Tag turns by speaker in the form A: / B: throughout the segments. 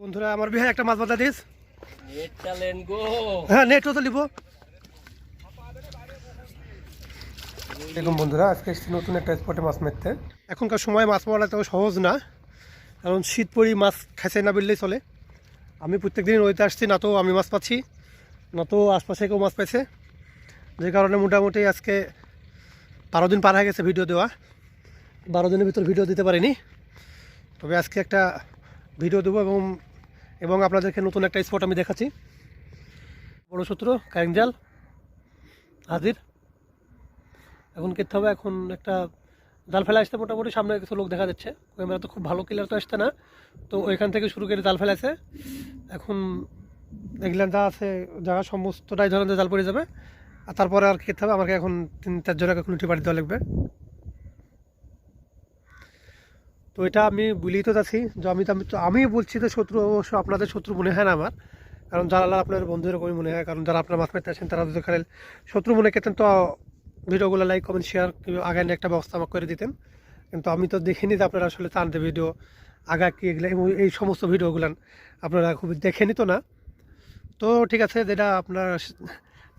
A: বন্ধুরা আমার বিহার একটা মাছ বাধা দিস। হ্যাঁ নেটও তো লিব। দেখুন বন্ধুরা আজকে এসেছি নতুন একটা স্পটে মাছ মারতে এখনকার সময় মাছ মারা তো সহজ না কারণ শীত পরি মাছ খাইছে না বললেই চলে। আমি প্রত্যেক দিন নদীতে আসছি না তো আমি মাছ পাচ্ছি না তো আশপাশে কেউ মাছ পাইছে। যে কারণে মোটামুটি আজকে বারো দিন পার হয়ে গেছে ভিডিও দেওয়া। বারো দিনের ভিতর ভিডিও দিতে পারিনি। তবে আজকে একটা ভিডিও দেবো এবং এবং আপনাদেরকে নতুন একটা স্পট আমি দেখাচ্ছি। বড় সূত্র হাজির। এখন করতে হবে, এখন একটা জাল ফেলা আসতে মোটামুটি, সামনে কিছু লোক দেখা যাচ্ছে। ক্যামেরা তো খুব ভালো ক্লিয়ার তো আসতে না। তো ওইখান থেকে শুরু করে জাল ফেলাছে এখন দেখলেন যা আছে জায়গা সমস্তটাই ধরেন জাল পড়ে যাবে। আর তারপরে আর খেতে হবে, আমাকে এখন তিন চারজনকে এখন উঠে বাড়ি দেওয়া লাগবে। তো এটা আমি বলেই তো যাচ্ছি। যে আমি তো আমি বলছি তো শত্রু অবশ্য আপনাদের শত্রু মনে হয় না আমার। কারণ যারা আপনার বন্ধু এরকমই মনে হয়। কারণ যারা আপনার মারতে আসেন, তারা যদি খালি শত্রু মনে করতেন তো ভিডিওগুলো লাইক কমেন্ট শেয়ার আগায় একটা ব্যবস্থা আমাকে করে দিতেন। কিন্তু আমি তো দেখিনি যে আপনারা আসলে চান যে ভিডিও আগা কি এগুলো এই সমস্ত ভিডিওগুলো আপনারা খুব দেখেনি তো না। তো ঠিক আছে, যেটা আপনার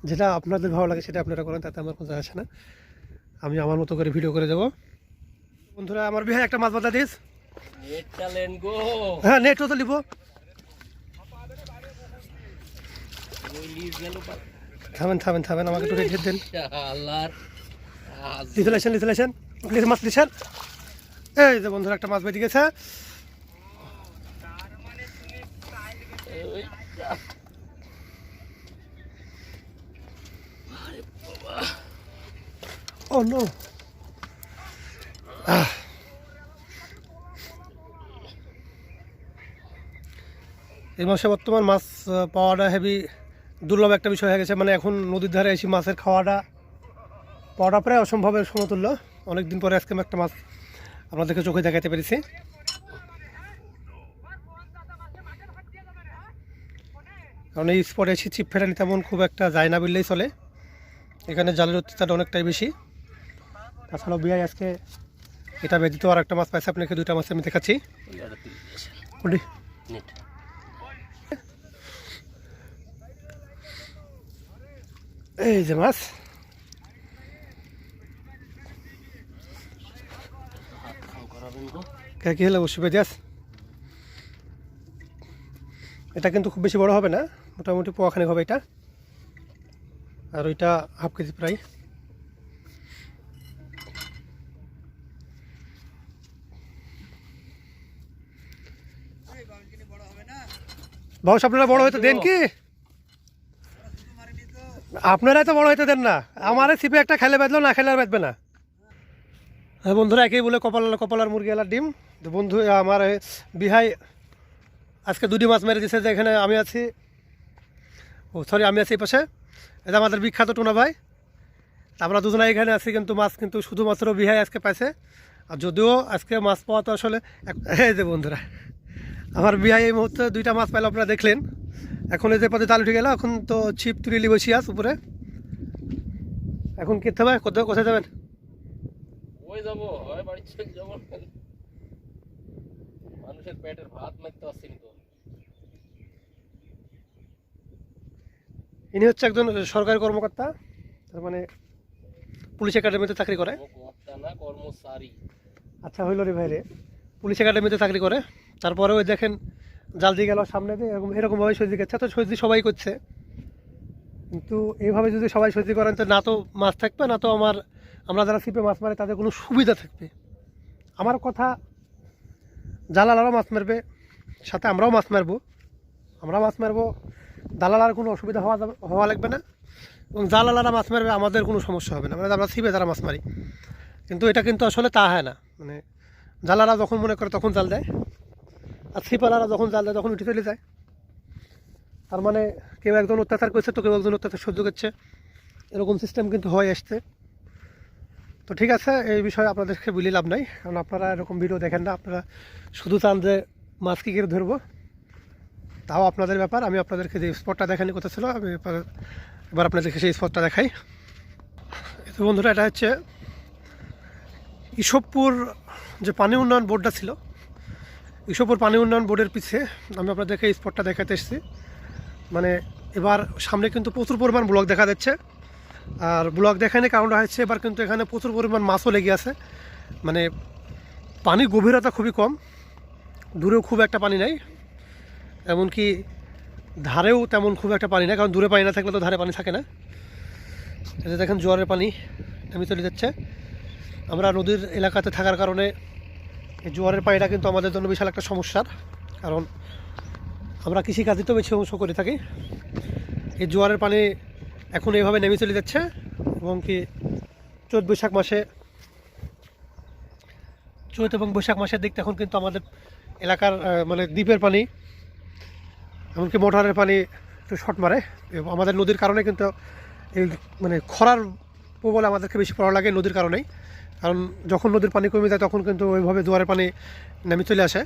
A: যেটা আপনাদের ভালো লাগে সেটা আপনারা করেন, তাতে আমার কোনো আসে না। আমি আমার মতো করে ভিডিও করে দেবো। বন্ধুরা আমার বিহার একটা মাছ বাধা দিস।
B: নেট
A: হ্যাঁ নেটও তো লিব। থামেন থামেন থামেন আমাকে একটু রেখে দেন। লাইছেন লিচে মাছ লিছেন এই যে বন্ধুরা একটা মাছ বেরিয়ে গেছে।
B: ওই
A: ও এই মাসে বর্তমান মাছ পাওয়াটা হেভি দুর্লভ একটা বিষয় হয়ে গেছে। মানে এখন নদীর ধারে এসে মাছের খাওয়াটা পাওয়াটা প্রায় অসম্ভবের সমতুল্য। অনেকদিন পরে আজকে আমি একটা মাছ আপনাদেরকে চোখে দেখাতে পেরেছি। কারণ এই স্পটে এসে ছিপ ফেরানি তেমন খুব একটা যায় না বললেই চলে। এখানে জালের অত্যাচার অনেকটাই বেশি। তাছাড়াও বিয়াই আজকে এটা ব্যতীত আর একটা মাছ পাইছে। আপনাকে দুইটা মাছ আমি দেখাচ্ছি ওটি
B: নেট
A: এই যে মাছ কে হলে বসে এটা কিন্তু খুব বেশি বড় হবে না মোটামুটি পোয়াখানেক হবে এটা আর ওইটা হাফ কেজি প্রায় বাবু আপনারা বড় হয়তো দেন কি আপনারাই তো বড় হইতে দেন না। আমারে সিপে একটা খেলে বেঁধলো, না খেলে আর বেঁধবে না। হ্যাঁ বন্ধুরা, একেই বলে কপাল কপালার মুরগি এলার ডিম। তো বন্ধু আমার বিহাই আজকে দুটি মাছ মেরে দিয়েছে যে এখানে আমি আছি। ও সরি আমি আছি এই পাশে। এটা আমাদের বিখ্যাত টুনা ভাই। আমরা দুজনে এখানে আছি, কিন্তু মাছ কিন্তু শুধুমাত্র বিহাই আজকে পাইছে। আর যদিও আজকে মাছ পাওয়া তো আসলে এই যে বন্ধুরা, আমার বিহাই এই মুহূর্তে দুইটা মাছ পাইলে, আপনারা দেখলেন। এখন যে পথে তাল উঠে গেল এখন তো ছিপ তুলিলি বসি আস উপরে। এখন কেতে হবে? কোথায় কোথায় যাবেন?
B: ওই যাব বাড়ি চলে যাব। মানুষের পেটের ভাত মারতে পারছি তো।
A: ইনি হচ্ছে একজন সরকারি কর্মকর্তা তার মানে পুলিশ একাডেমিতে চাকরি করে। আচ্ছা হইল রে ভাই রে। পুলিশ একাডেমিতে চাকরি করে। তারপরে ওই দেখেন জাল দিয়ে গেল সামনে দিয়ে, এরকম এরকমভাবে সজি করছে। তো সজি সবাই করছে। কিন্তু এইভাবে যদি সবাই সজি করেন, তো না তো মাছ থাকবে, না তো আমার আমরা যারা ছিপে মাছ মারে, তাদের কোনো সুবিধা থাকবে। আমার কথা জালালারও মাছ মারবে, সাথে আমরাও মাছ মারবো। আমরা মাছ মারবো, দালালার কোনো অসুবিধা হওয়া হওয়া লাগবে না। এবং জালালারা মাছ মারবে, আমাদের কোনো সমস্যা হবে না। মানে আমরা ছিপে যারা মাছ মারি। কিন্তু এটা কিন্তু আসলে তা হয় না। মানে জালারা যখন মনে করে, তখন জাল দেয়। আর ছিপালারা যখন জাল দেয়, তখন উঠে চলে যায়। তার মানে কেউ একজন অত্যাচার করছে তো কেউ একজন অত্যাচার সহ্য করছে। এরকম সিস্টেম কিন্তু হয়ে আসছে। তো ঠিক আছে, এই বিষয়ে আপনাদেরকে বলি লাভ নাই। কারণ আপনারা এরকম ভিডিও দেখেন না, আপনারা শুধু চান যে মাছ কী করে ধরবো। তাও আপনাদের ব্যাপার, আমি আপনাদেরকে যে স্পটটা দেখানি কথা ছিল, আমি এবার- এবার আপনাদেরকে সেই স্পটটা দেখাই। তো বন্ধুরা, এটা হচ্ছে ইসবপুর যে পানি উন্নয়ন বোর্ডটা ছিল ইসবপুর পানি উন্নয়ন বোর্ডের পিছে আমি আপনাদেরকে এই স্পটটা দেখাতে এসেছি। মানে এবার সামনে কিন্তু প্রচুর পরিমাণ ব্লক দেখা যাচ্ছে। আর ব্লক দেখানোর কারণটা হচ্ছে এবার কিন্তু এখানে প্রচুর পরিমাণ মাছও লেগে আছে। মানে পানির গভীরতা খুবই কম, দূরেও খুব একটা পানি নাই। এমনকি ধারেও তেমন খুব একটা পানি না কারণ দূরে পানি না থাকলে তো ধারে পানি থাকে না। যে দেখেন জোয়ারের পানি নেমে চলে যাচ্ছে। আমরা নদীর এলাকাতে থাকার কারণে এই জোয়ারের পানিটা কিন্তু আমাদের জন্য বিশাল একটা সমস্যার। কারণ আমরা কৃষিকাজে তো বেশি অংশ করে থাকি। এই জোয়ারের পানি এখন এইভাবে নেমে চলে যাচ্ছে এবং কি চৈত বৈশাখ মাসে, চৈত এবং বৈশাখ মাসের দিক এখন কিন্তু আমাদের এলাকার মানে দ্বীপের পানি, এমনকি মোটরের পানি একটু শর্ট মারে। এবং আমাদের নদীর কারণে কিন্তু এই মানে খরার প্রবল আমাদেরকে বেশি পড়া লাগে নদীর কারণেই। কারণ যখন নদীর পানি কমে যায়, তখন কিন্তু ওইভাবে জোয়ারের পানি নেমে চলে আসে।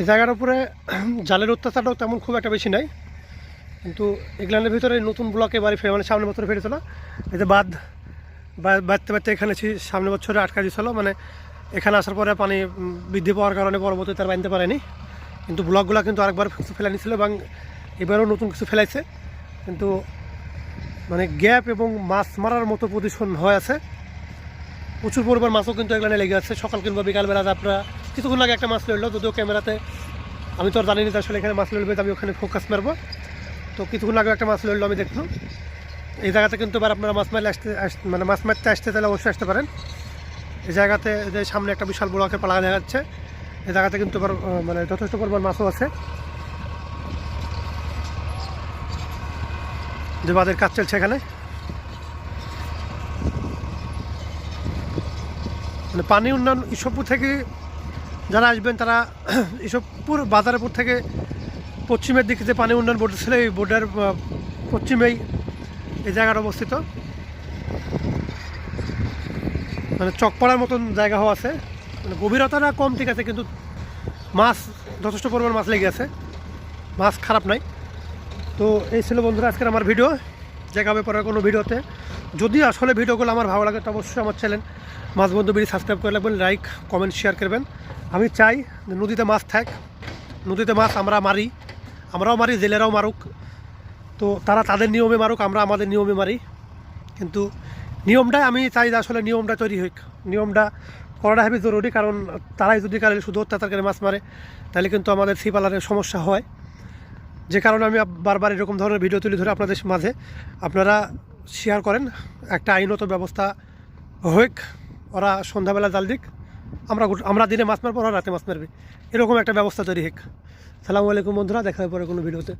A: এই জায়গার উপরে জালের অত্যাচারটাও তেমন খুব একটা বেশি নাই। কিন্তু এগুলানের ভিতরে নতুন ব্লকে বাড়ি ফেরে মানে সামনের বছর ফেরেছিল। এই যে বাঁধ বাঁধতে বাঁধতে এখানে সামনের বছরে আটকা দিয়েছিল। মানে এখানে আসার পরে পানি বৃদ্ধি পাওয়ার কারণে পরবর্তীতে আর বাঁধতে পারেনি। কিন্তু ব্লকগুলো কিন্তু আরেকবার ফেলে নিয়েছিল এবং এবারও নতুন কিছু ফেলাইছে। কিন্তু মানে গ্যাপ এবং মাছ মারার মতো পজিশন হয়ে আছে। প্রচুর পরিমাণ মাছও কিন্তু এখানে লেগে আছে। সকাল কিংবা বিকালবেলা আপনারা কিছুক্ষণ আগে একটা মাছ লড়লো যদিও ক্যামেরাতে আমি তো জানি না আসলে এখানে মাছ লড়বে আমি ওখানে ফোকাস মারবো। তো কিছুক্ষণ আগে একটা মাছ লড়লো আমি দেখলাম। এই জায়গাতে কিন্তু এবার আপনারা মাছ মারলে আসতে আস- মানে মাছ মারতে আসতে তাহলে অবশ্যই আসতে পারেন। এই জায়গাতে যে সামনে একটা বিশাল বড় পালা দেখা যাচ্ছে। এই জায়গাতে কিন্তু এবার মানে যথেষ্ট পরিমাণ মাছও আছে। যে বাদের কাজ চলছে এখানে। মানে পানি উন্নয়ন ইসবপুর থেকে যারা আসবেন, তারা ইসবপুর বাজারপুর থেকে পশ্চিমের দিকে যে পানি উন্নয়ন বোর্ড ছিল, এই বোর্ডের পশ্চিমেই এই জায়গাটা অবস্থিত। মানে চকপাড়ার মতন জায়গা হওয়া আছে। মানে গভীরতাটা কম ঠিক আছে, কিন্তু মাছ, যথেষ্ট পরিমাণ মাছ লেগে আছে। মাছ খারাপ নাই তো এই ছিল বন্ধুরা আজকের আমার ভিডিও। দেখা হবে কোনো ভিডিওতে। যদি আসলে ভিডিওগুলো আমার ভালো লাগে, তো অবশ্যই আমার চ্যানেল মাছ বন্ধু বিড়ি সাবস্ক্রাইব করে রাখবেন লাইক কমেন্ট শেয়ার করবেন। আমি চাই নদীতে মাছ থাক, নদীতে মাছ আমরা মারি, আমরাও মারি, জেলেরাও মারুক। তো তারা তাদের নিয়মে মারুক, আমরা আমাদের নিয়মে মারি। কিন্তু নিয়মটাই আমি চাই যে আসলে নিয়মটা তৈরি হোক। নিয়মটা করাটা হেবি জরুরি, কারণ তারাই যদি কালে শুধু অত্যাচার করে মাছ মারে, তাহলে কিন্তু আমাদের সিপালারের সমস্যা হয়। যে কারণে আমি বারবার এরকম ধরনের ভিডিও তুলে ধরে আপনাদের মাঝে। আপনারা শেয়ার করেন, একটা আইনত ব্যবস্থা হোক, ওরা সন্ধ্যাবেলা জাল দিক, আমরা আমরা দিনে মাছ মারবো, ওরা রাতে মাছ মারবে। এরকম একটা ব্যবস্থা তৈরি হোক। সালামু আলাইকুম বন্ধুরা, দেখা পরে কোনো ভিডিওতে